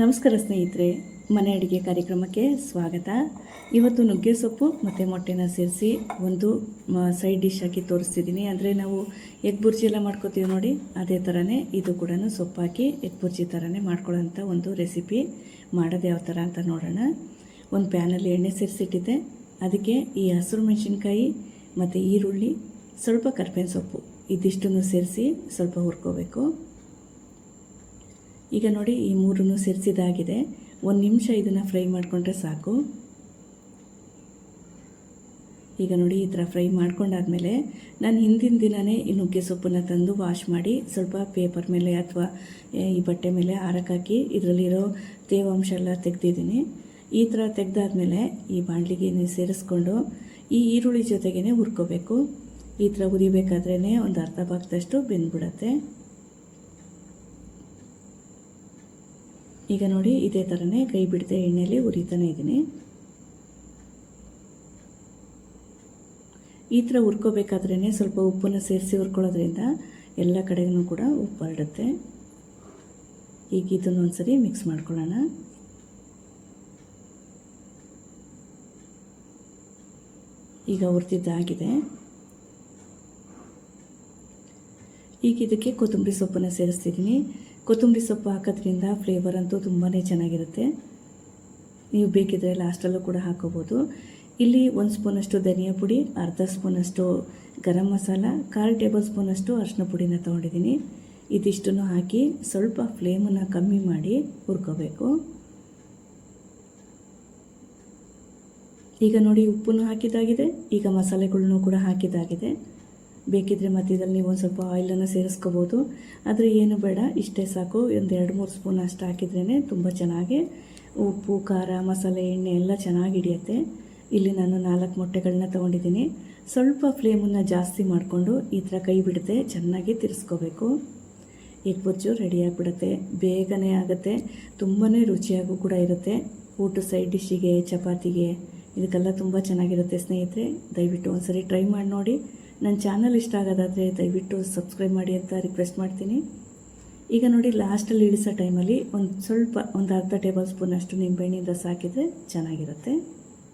ನಮಸ್ಕಾರ ಸ್ನೇಹಿತರೆ, ಮನೆ ಅಡುಗೆ ಕಾರ್ಯಕ್ರಮಕ್ಕೆ ಸ್ವಾಗತ. ಇವತ್ತು ನುಗ್ಗೆ ಸೊಪ್ಪು ಮತ್ತು ಮೊಟ್ಟೆನ ಸೇರಿಸಿ ಒಂದು ಸೈಡ್ ಡಿಶ್ ಹಾಕಿ ತೋರಿಸ್ತಿದ್ದೀನಿ. ಅಂದರೆ ನಾವು ಎಗ್ ಬುರ್ಜಿ ಎಲ್ಲ ಮಾಡ್ಕೋತೀವಿ ನೋಡಿ, ಅದೇ ಥರನೇ ಇದು ಕೂಡ ಸೊಪ್ಪು ಹಾಕಿ ಎಗ್ ಬುರ್ಜಿ ಥರನೇ ಮಾಡ್ಕೊಳ್ಳೋಂಥ ಒಂದು ರೆಸಿಪಿ ಮಾಡೋದು ಯಾವ ಥರ ಅಂತ ನೋಡೋಣ. ಒಂದು ಪ್ಯಾನಲ್ಲಿ ಎಣ್ಣೆ ಸೇರಿಸಿಟ್ಟಿದ್ದೆ. ಅದಕ್ಕೆ ಈ ಹಸಿರು ಮೆಣಸಿನ್ಕಾಯಿ ಮತ್ತು ಈರುಳ್ಳಿ, ಸ್ವಲ್ಪ ಕರ್ಬೇವಿನ ಸೊಪ್ಪು ಇದಿಷ್ಟನ್ನು ಸೇರಿಸಿ ಸ್ವಲ್ಪ ಹುರ್ಕೋಬೇಕು. ಈಗ ನೋಡಿ ಈ ಮೂರನ್ನು ಸೇರಿಸಿದಾಗಿದೆ. ಒಂದು ನಿಮಿಷ ಇದನ್ನು ಫ್ರೈ ಮಾಡಿಕೊಂಡ್ರೆ ಸಾಕು. ಈಗ ನೋಡಿ ಈ ಥರ ಫ್ರೈ ಮಾಡ್ಕೊಂಡಾದ್ಮೇಲೆ ನಾನು ಹಿಂದಿನ ದಿನವೇ ಈ ನುಗ್ಗೆ ಸೊಪ್ಪನ್ನು ತಂದು ವಾಶ್ ಮಾಡಿ ಸ್ವಲ್ಪ ಪೇಪರ್ ಮೇಲೆ ಅಥವಾ ಈ ಬಟ್ಟೆ ಮೇಲೆ ಹಾರಕ್ಕಾಕಿ ಇದರಲ್ಲಿರೋ ತೇವಾಂಶ ಎಲ್ಲ ತೆಗೆದಿದ್ದೀನಿ. ಈ ಥರ ತೆಗೆದಾದ್ಮೇಲೆ ಈ ಬಾಣಲಿಗೆ ಸೇರಿಸ್ಕೊಂಡು ಈ ಈರುಳ್ಳಿ ಜೊತೆಗೇ ಹುರ್ಕೋಬೇಕು. ಈ ಥರ ಹುರಿಬೇಕಾದ್ರೇ ಒಂದು ಅರ್ಧ ಭಾಗದಷ್ಟು ಬೆಂದ್ಬಿಡತ್ತೆ. ಈಗ ನೋಡಿ ಇದೇ ಥರನೇ ಕೈ ಬಿಡದೆ ಎಣ್ಣೆಯಲ್ಲಿ ಉರಿತಾನೆ ಇದ್ದೀನಿ. ಈ ಥರ ಹುರ್ಕೋಬೇಕಾದ್ರೇ ಸ್ವಲ್ಪ ಉಪ್ಪನ್ನು ಸೇರಿಸಿ ಹುರ್ಕೊಳ್ಳೋದ್ರಿಂದ ಎಲ್ಲ ಕಡೆಗೂ ಕೂಡ ಉಪ್ಪು ಹರಡುತ್ತೆ. ಈಗ ಇದನ್ನು ಒಂದ್ಸರಿ ಮಿಕ್ಸ್ ಮಾಡ್ಕೊಳ್ಳೋಣ. ಈಗ ಹುರಿದಿದ್ದಾಗಿದೆ. ಈಗ ಇದಕ್ಕೆ ಕೊತ್ತಂಬರಿ ಸೊಪ್ಪನ್ನು ಸೇರಿಸ್ತಿದ್ದೀನಿ. ಕೊತ್ತಂಬರಿ ಸೊಪ್ಪು ಹಾಕೋದ್ರಿಂದ ಫ್ಲೇವರ್ ಅಂತೂ ತುಂಬಾ ಚೆನ್ನಾಗಿರುತ್ತೆ. ನೀವು ಬೇಕಿದ್ರೆ ಲಾಸ್ಟಲ್ಲೂ ಕೂಡ ಹಾಕೋಬೋದು. ಇಲ್ಲಿ ಒಂದು ಸ್ಪೂನಷ್ಟು ಧನಿಯಾ ಪುಡಿ, ಅರ್ಧ ಸ್ಪೂನಷ್ಟು ಗರಂ ಮಸಾಲ, ಕಾಲು ಟೇಬಲ್ ಸ್ಪೂನಷ್ಟು ಅರಿಶಿನ ಪುಡಿನ ತೊಗೊಂಡಿದ್ದೀನಿ. ಇದಿಷ್ಟನ್ನು ಹಾಕಿ ಸ್ವಲ್ಪ ಫ್ಲೇಮನ್ನು ಕಮ್ಮಿ ಮಾಡಿ ಹುರ್ಕೋಬೇಕು. ಈಗ ನೋಡಿ ಉಪ್ಪನ್ನು ಹಾಕಿದ್ದಾಗಿದೆ. ಈಗ ಮಸಾಲೆಗಳನ್ನು ಕೂಡ ಹಾಕಿದ್ದಾಗಿದೆ. ಬೇಕಿದ್ರೆ ಮಧ್ಯದಲ್ಲಿ ನೀವು ಒಂದು ಸ್ವಲ್ಪ ಆಯಿಲನ್ನು ಸೇರಿಸ್ಕೋಬೋದು. ಆದರೆ ಏನು ಬೇಡ, ಇಷ್ಟೇ ಸಾಕು. ಒಂದು ಎರಡು ಮೂರು ಸ್ಪೂನ್ ಅಷ್ಟು ಹಾಕಿದ್ರೇ ತುಂಬ ಚೆನ್ನಾಗಿ ಉಪ್ಪು, ಖಾರ, ಮಸಾಲೆ, ಎಣ್ಣೆ ಎಲ್ಲ ಚೆನ್ನಾಗಿ ಹಿಡಿಯುತ್ತೆ. ಇಲ್ಲಿ ನಾನು ನಾಲ್ಕು ಮೊಟ್ಟೆಗಳನ್ನ ತೊಗೊಂಡಿದ್ದೀನಿ. ಸ್ವಲ್ಪ ಫ್ಲೇಮನ್ನು ಜಾಸ್ತಿ ಮಾಡಿಕೊಂಡು ಈ ಥರ ಕೈ ಬಿಡುತ್ತೆ ಚೆನ್ನಾಗಿ ತಿರ್ಸ್ಕೋಬೇಕು. ಎಗ್ ಬೊಜ್ಜು ರೆಡಿಯಾಗಿಬಿಡುತ್ತೆ ಬೇಗನೆ ಆಗುತ್ತೆ. ತುಂಬಾ ರುಚಿಯಾಗೂ ಕೂಡ ಇರುತ್ತೆ. ಊಟ ಸೈಡ್ ಡಿಶ್ಶಿಗೆ ಚಪಾತಿಗೆ, ಇದಕ್ಕೆಲ್ಲ ತುಂಬ ಚೆನ್ನಾಗಿರುತ್ತೆ ಸ್ನೇಹಿತರೆ. ದಯವಿಟ್ಟು ಒಂದ್ಸರಿ ಟ್ರೈ ಮಾಡಿ ನೋಡಿ. ನನ್ನ ಚಾನಲ್ ಇಷ್ಟ ಆಗೋದಾದರೆ ದಯವಿಟ್ಟು ಸಬ್ಸ್ಕ್ರೈಬ್ ಮಾಡಿ ಅಂತ ರಿಕ್ವೆಸ್ಟ್ ಮಾಡ್ತೀನಿ. ಈಗ ನೋಡಿ ಲಾಸ್ಟಲ್ಲಿ ಇಳಿಸೋ ಟೈಮಲ್ಲಿ ಒಂದು ಸ್ವಲ್ಪ, ಒಂದು ಅರ್ಧ ಟೇಬಲ್ ಸ್ಪೂನ್ ಅಷ್ಟು ನಿಂಬೆಹಣ್ಣಿನ ರಸ ಹಾಕಿದರೆ ಚೆನ್ನಾಗಿರುತ್ತೆ.